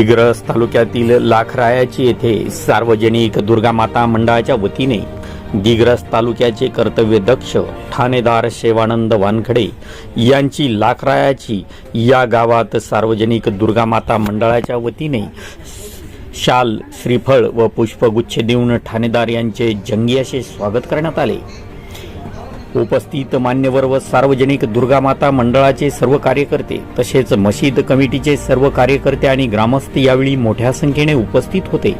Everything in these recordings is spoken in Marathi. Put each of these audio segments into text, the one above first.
दिग्रस तालुक्यातील लाखरायाची येथे सार्वजनिक दुर्गामाता मंडळाच्या वतीने दिग्रस तालुक्याचे कर्तव्यदक्ष ठाणेदार शेवानंद वानखडे यांची लाखरायाची या गावात सार्वजनिक दुर्गामाता मंडळाच्या वतीने शाल श्रीफळ व पुष्पगुच्छ देऊन ठाणेदार यांचे जंगी असे स्वागत करण्यात आले. उपस्थित मान्यवर व सार्वजनिक दुर्गामाता मंडळाचे सर्व कार्यकर्ते तसेच मशीद कमिटीचे सर्व कार्यकर्ते आणि ग्रामस्थ यावेळी मोठ्या संख्येने उपस्थित होते.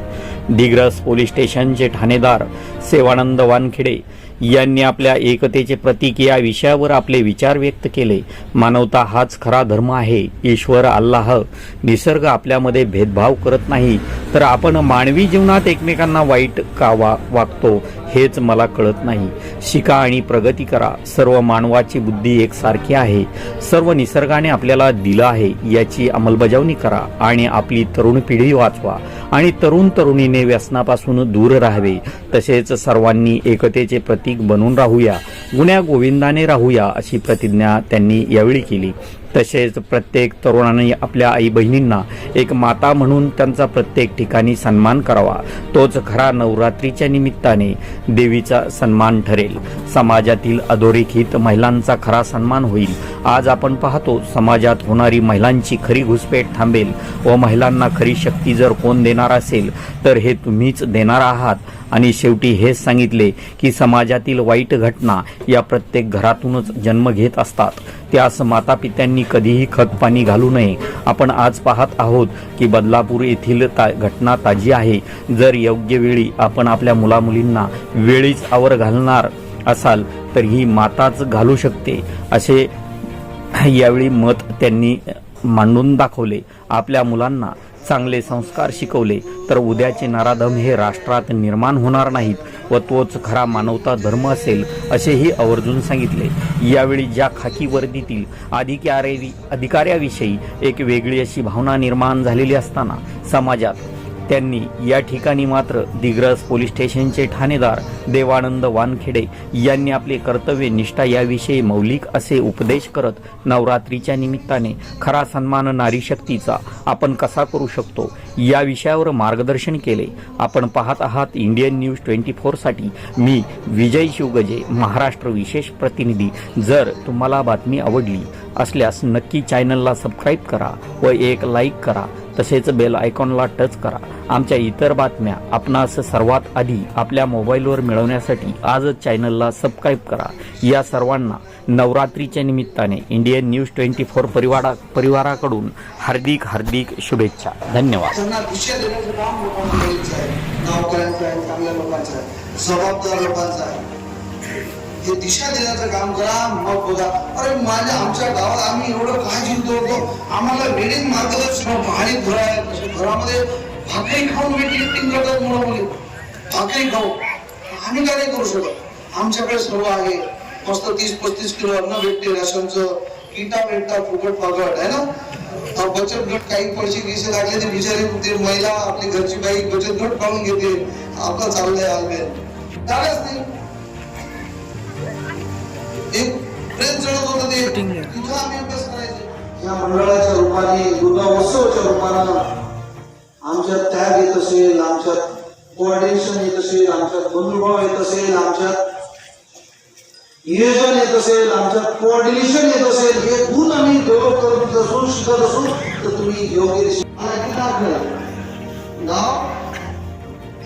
दिग्रस पोलीस स्टेशनचे ठाणेदार सेवानंद वानखेडे यांनी आपल्या एकतेचे प्रतीक या विषयावर आपले विचार व्यक्त केले. मानवता हाच खरा धर्म आहे. ईश्वर अल्लाह निसर्ग आपल्यामध्ये भेदभाव करत नाही. तर आपण मानवी जीवनात एकमेकांना वाईट का वा वागतो. हेच मला कळत नाही. शिका आणि प्रगती करा. सर्व मानवाची बुद्धी एकसारखी आहे. सर्व निसर्गाने आपल्याला दिलं आहे. याची अंमलबजावणी करा आणि आपली तरुण पिढी वाचवा आणि तरुण तरुणीने व्यसनापासून दूर राहावे. तसेच सर्वांनी एकतेचे प्रतीक बनून राहूया. गुण्या गोविंदाने राहूया अशी प्रतिज्ञा त्यांनी यावेळी केली. तसेच प्रत्येक तरुणाने आपल्या आई बहिणींना एक माता म्हणून त्यांचा प्रत्येक ठिकाणी सन्मान करावा. तोच खरा नवरात्रीच्या निमित्ताने देवीचा सन्मान ठरेल. समाजातील अधोरेखित महिलांचा खरा सन्मान होईल. आज आपण पाहतो समाजात होणारी महिलांची खरी घुसपेट थांबेल व महिलांना खरी शक्ती जर कोण देणार असेल तर हे तुम्हीच देणार आहात. आणि शेवटी हेच सांगितले की समाजातील वाईट घटना या प्रत्येक घरातूनच जन्म घेत असतात. त्यास मातापित्यांनी कधीही खतपाणी घालू नये. आपण आज पाहत आहोत की बदलापूर येथील ता घटना ताजी आहे. जर योग्य वेळी आपण आपल्या मुलामुलींना वेळीच आवर घालणार असाल तर ही माताच घालू शकते असे यावेळी मत त्यांनी मांडून दाखवले. आपल्या मुलांना चांगले संस्कार शिकवले तर उद्याचे नराधम हे राष्ट्रात निर्माण होणार नाहीत. व तोच खरा मानवता धर्म असेल असेही आवर्जून सांगितले. यावेळी ज्या खाकी वर्दीतील अधिकारी अधिकाऱ्याविषयी एक वेगळी अशी भावना निर्माण झालेली असताना समाजात त्यांनी या ठिकाणी मात्र दिग्रस पोलीस स्टेशनचे ठाणेदार देवानंद वानखेडे यांनी आपले कर्तव्य निष्ठा याविषयी मौलिक असे उपदेश करत नवरात्रीच्या निमित्ताने खरा सन्मान नारी शक्तीचा आपण कसा करू शकतो या विषयावर मार्गदर्शन केले. आपण पाहत आहात इंडियन न्यूज ट्वेंटी फोरसाठी मी विजय शिवगजे महाराष्ट्र विशेष प्रतिनिधी. जर तुम्हाला बातमी आवडली असल्यास नक्की चॅनलला सबस्क्राईब करा व एक लाईक करा. तसेच बेल आयकॉनला टच करा. आमच्या इतर बातम्या आपणास सर्वात आधी आपल्या मोबाईलवर मिळवण्यासाठी आजच चॅनलला सबस्क्राईब करा. या सर्वांना नवरात्रीच्या निमित्ताने इंडियन न्यूज ट्वेंटी फोर परिवारा परिवाराकडून हार्दिक हार्दिक शुभेच्छा. धन्यवाद. दिशा देण्याचं काम हे दिशा देण्याचं काम करा मग बघा. अरे माझ्या आमच्या गावात आम्ही एवढं काय जिंकतो होतो आम्हाला वेळेत मार्गदर्शन आणि घर आहे घरामध्ये भाकरी खाऊन वेटिंग करतात मुलं मुली भाकरी खाऊ. आम्ही काय नाही करू शकत. आमच्याकडे सर्व आहे. मस्त तीस पस्तीस किलो अन्न भेटते राशनचं. किटा भेटतात फुकट पाकट आहे ना? बचत गट काही पैसे गिसे लागले ते बिचारे ते महिला आपली घरची बाई बचत गट काढून घेते. आपलं चाललंय आलबे झालंच नाही. एक प्रेम चढत होतं ते. तिथं आम्ही अभ्यास करायचे. या मंडळाच्या रूपाने दुर्गा उत्सवाच्या रूपानं आमच्यात त्याग येत असेल आमच्यात कोऑर्डिनेशन येत असेल आमच्यात बंधुभाव येत असेल आमच्यात नियोजन येत असेल आमच्यात कोऑर्डिनेशन येत असेल हे गुण आम्ही डेव्हलप करत असू शिकत असू तर तुम्ही योग्य दिशे- आणि किती आपल्याला? गाव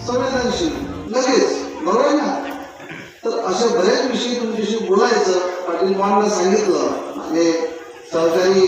संवेदनशील. लगेच. बरोबर आहे ना? अशा बऱ्याच विषयी तुमच्याशी बोलायचं पाटील मानला सांगितलं म्हणजे सरकारी